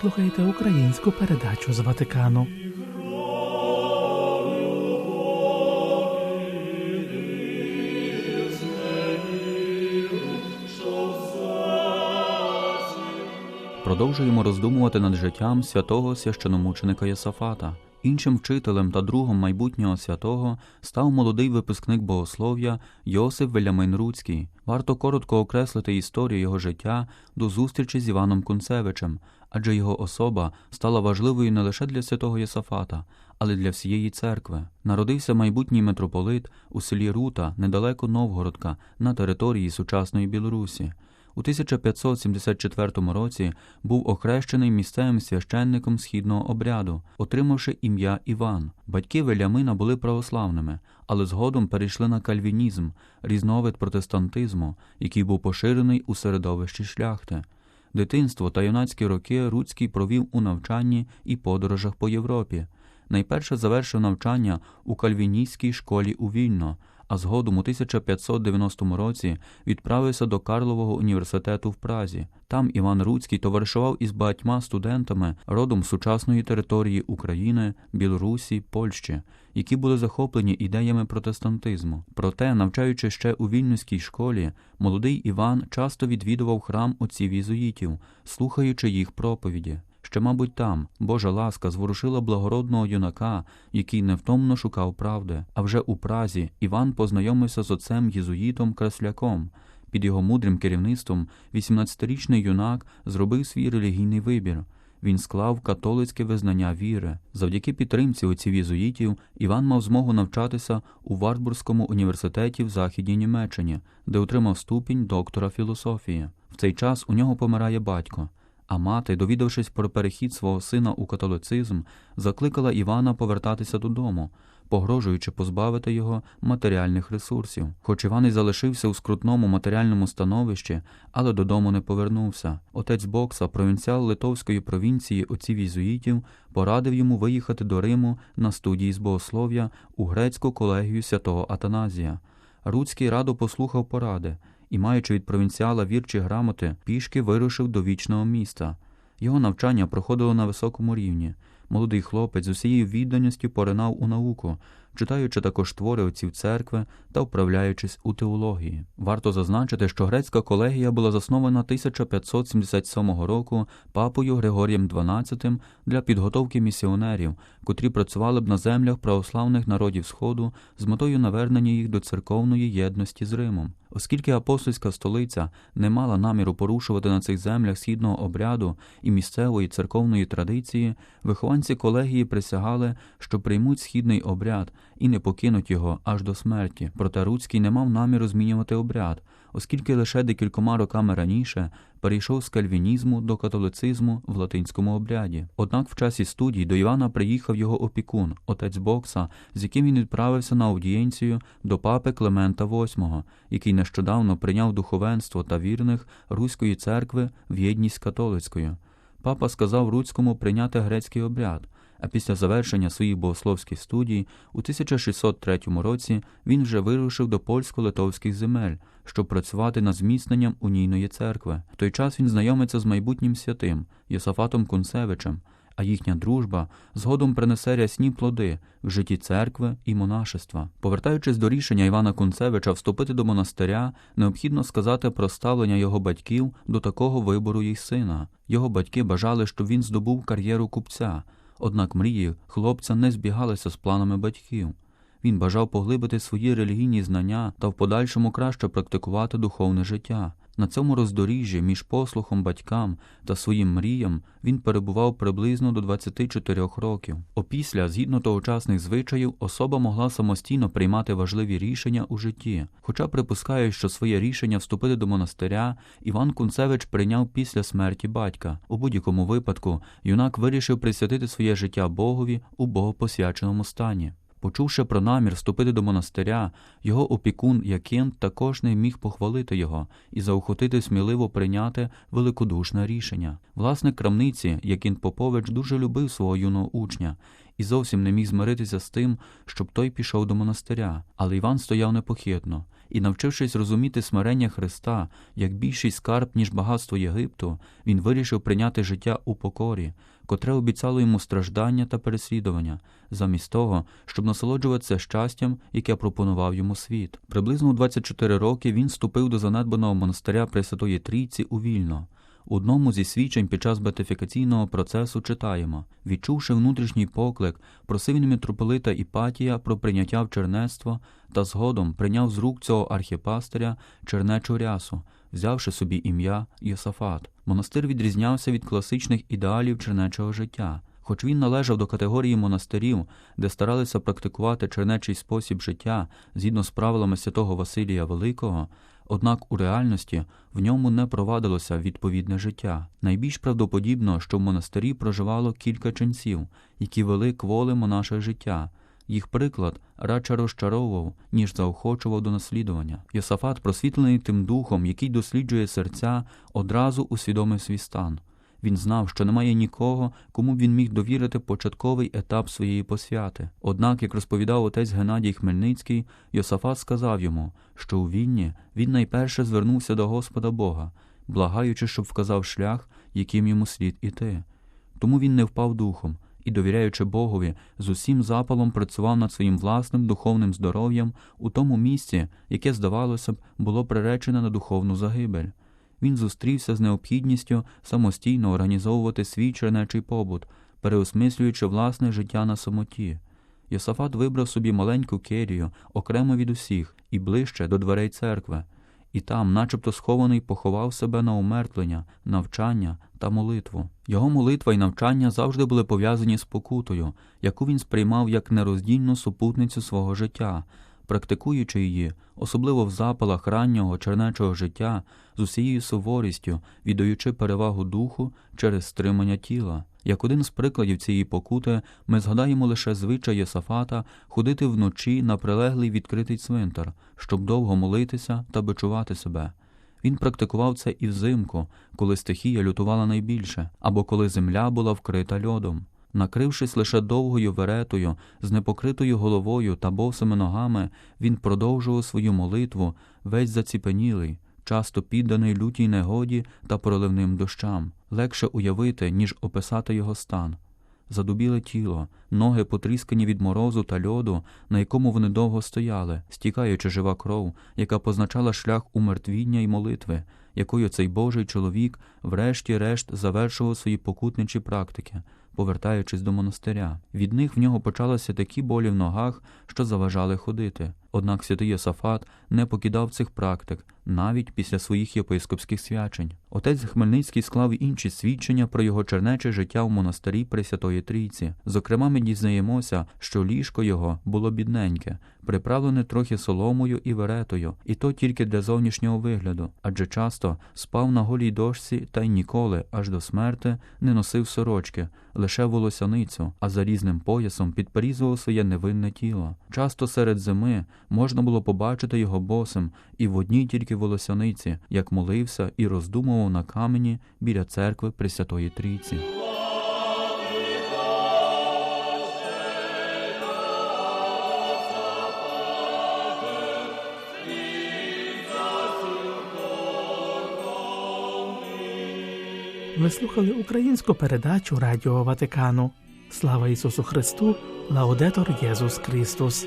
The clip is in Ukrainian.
Слухаєте українську передачу з Ватикану. Продовжуємо роздумувати над життям святого священомученика Єсафата. Іншим вчителем та другом майбутнього святого став молодий випускник богослов'я Йосип Велямин Руцький. Варто коротко окреслити історію його життя до зустрічі з Іваном Кунцевичем, адже його особа стала важливою не лише для святого Єсафата, але для всієї церкви. Народився майбутній митрополит у селі Рута, недалеко Новгородка, на території сучасної Білорусі. У 1574 році був охрещений місцевим священником східного обряду, отримавши ім'я Іван. Батьки Велямина були православними, але згодом перейшли на кальвінізм, різновид протестантизму, який був поширений у середовищі шляхти. Дитинство та юнацькі роки Руцький провів у навчанні і подорожах по Європі. Найперше завершив навчання у кальвіністській школі у Вільно, а згодом у 1590 році відправився до Карлового університету в Празі. Там Іван Руцький товаришував із багатьма студентами родом сучасної території України, Білорусі, Польщі, які були захоплені ідеями протестантизму. Проте, навчаючи ще у вільнюській школі, молодий Іван часто відвідував храм отців єзуїтів, слухаючи їх проповіді. Ще, мабуть, там Божа ласка зворушила благородного юнака, який невтомно шукав правди. А вже у Празі Іван познайомився з отцем єзуїтом Красляком. Під його мудрим керівництвом 18-річний юнак зробив свій релігійний вибір. Він склав католицьке визнання віри. Завдяки підтримці отців єзуїтів Іван мав змогу навчатися у Вартбурзькому університеті в Західній Німеччині, де отримав ступінь доктора філософії. В цей час у нього помирає батько. А мати, довідавшись про перехід свого сина у католицизм, закликала Івана повертатися додому, погрожуючи позбавити його матеріальних ресурсів. Хоч Іван і залишився у скрутному матеріальному становищі, але додому не повернувся. Отець Бокса, провінціал Литовської провінції отців єзуїтів, порадив йому виїхати до Риму на студії з богослов'я у грецьку колегію святого Атаназія. Руцький радо послухав поради і, маючи від провінціала вірчі грамоти, пішки вирушив до вічного міста. Його навчання проходило на високому рівні. Молодий хлопець з усією відданістю поринав у науку, читаючи також твори отців церкви та вправляючись у теології. Варто зазначити, що грецька колегія була заснована 1577 року папою Григорієм XII для підготовки місіонерів, котрі працювали б на землях православних народів Сходу з метою навернення їх до церковної єдності з Римом. Оскільки апостольська столиця не мала наміру порушувати на цих землях східного обряду і місцевої церковної традиції, вихованці колегії присягали, що приймуть східний обряд і не покинуть його аж до смерті. Проте Руцький не мав наміру змінювати обряд, оскільки лише декількома роками раніше перейшов з кальвінізму до католицизму в латинському обряді. Однак в часі студій до Івана приїхав його опікун, отець Бокса, з яким він відправився на аудієнцію до папи Клемента VIII, який нещодавно прийняв духовенство та вірних Руської церкви в єдність католицькою. Папа сказав Руцькому прийняти грецький обряд. А після завершення своїх богословських студій у 1603 році він вже вирушив до польсько-литовських земель, щоб працювати над зміцненням унійної церкви. В той час він знайомиться з майбутнім святим Єсафатом Кунцевичем, а їхня дружба згодом принесе рясні плоди в житті церкви і монашества. Повертаючись до рішення Івана Кунцевича вступити до монастиря, необхідно сказати про ставлення його батьків до такого вибору їх сина. Його батьки бажали, щоб він здобув кар'єру купця. Однак мрії хлопця не збігалися з планами батьків. Він бажав поглибити свої релігійні знання та в подальшому краще практикувати духовне життя. На цьому роздоріжжі між послухом батькам та своїм мріям він перебував приблизно до 24 років. Опісля, згідно тогочасних звичаїв, особа могла самостійно приймати важливі рішення у житті. Хоча припускаю, що своє рішення вступити до монастиря Іван Кунцевич прийняв після смерті батька. У будь-якому випадку юнак вирішив присвятити своє життя Богові у богопосвяченому стані. Почувши про намір вступити до монастиря, його опікун Якент також не міг похвалити його і заохотити сміливо прийняти великодушне рішення. Власник крамниці Якент Попович дуже любив свого юного учня і зовсім не міг змиритися з тим, щоб той пішов до монастиря. Але Іван стояв непохитно і, навчившись розуміти смирення Христа як більший скарб, ніж багатство Єгипту, він вирішив прийняти життя у покорі, котре обіцяло йому страждання та переслідування, замість того, щоб насолоджуватися щастям, яке пропонував йому світ. Приблизно у 24 роки він вступив до занедбаного монастиря Пресвятої Трійці у Вільно. Одному зі свідчень під час бетифікаційного процесу читаємо відчувши внутрішній поклик, просив він митрополита Іпатія про прийняття в чернецтво та згодом прийняв з рук цього архіпастиря чернечу рясу, взявши собі ім'я Йосафат. Монастир відрізнявся від класичних ідеалів чернечого життя. Хоч він належав до категорії монастирів, де старалися практикувати чернечий спосіб життя згідно з правилами святого Василія Великого, однак у реальності в ньому не провадилося відповідне життя. Найбільш правдоподібно, що в монастирі проживало кілька ченців, які вели кволи монаше життя. Їх приклад радше розчаровував, ніж заохочував до наслідування. Йосафат, просвітлений тим духом, який досліджує серця, одразу усвідомив свій стан. Він знав, що немає нікого, кому б він міг довірити початковий етап своєї посвяти. Однак, як розповідав отець Геннадій Хмельницький, Йосафат сказав йому, що у війні він найперше звернувся до Господа Бога, благаючи, щоб вказав шлях, яким йому слід іти. Тому він не впав духом і, довіряючи Богові, з усім запалом працював над своїм власним духовним здоров'ям у тому місці, яке, здавалося б, було приречене на духовну загибель він зустрівся з необхідністю самостійно організовувати свій чернечий побут, переосмислюючи власне життя на самоті. Йосафат вибрав собі маленьку керію, окремо від усіх, і ближче до дверей церкви, і там, начебто схований, поховав себе на умертлення, навчання та молитву. Його молитва і навчання завжди були пов'язані з покутою, яку він сприймав як нероздільну супутницю свого життя, практикуючи її, особливо в запалах раннього чернечого життя, з усією суворістю, віддаючи перевагу духу через стримання тіла. Як один з прикладів цієї покути, ми згадаємо лише звичай Єсафата ходити вночі на прилеглий відкритий цвинтар, щоб довго молитися та бичувати себе. Він практикував це і взимку, коли стихія лютувала найбільше, або коли земля була вкрита льодом. Накрившись лише довгою веретою, з непокритою головою та босими ногами, він продовжував свою молитву, весь заціпенілий, часто підданий лютій негоді та проливним дощам. Легше уявити, ніж описати його стан. Задубіле тіло, ноги потріскані від морозу та льоду, на якому вони довго стояли, стікаючи жива кров, яка позначала шлях умертвіння й молитви, якою цей Божий чоловік, врешті-решт, завершував свої покутничі практики, повертаючись до монастиря. Від них в нього почалися такі болі в ногах, що заважали ходити. Однак святий Йосафат не покидав цих практик навіть після своїх єпископських свячень. Отець Хмельницький склав інші свідчення про його чернече життя в монастирі Пресвятої Трійці. Зокрема, ми дізнаємося, що ліжко його було бідненьке, приправлене трохи соломою і веретою, і то тільки для зовнішнього вигляду, адже часто спав на голій дошці та й ніколи, аж до смерти, не носив сорочки, лише волосяницю, а за різним поясом підперізував своє невинне тіло. Часто серед зими можна було побачити його босим і в одній тільки волосяниці, як молився і роздумував на камені біля церкви Пресвятої Трійці. Ви слухали українську передачу Радіо Ватикану. Слава Ісусу Христу! Лаудетор Єсус Христос!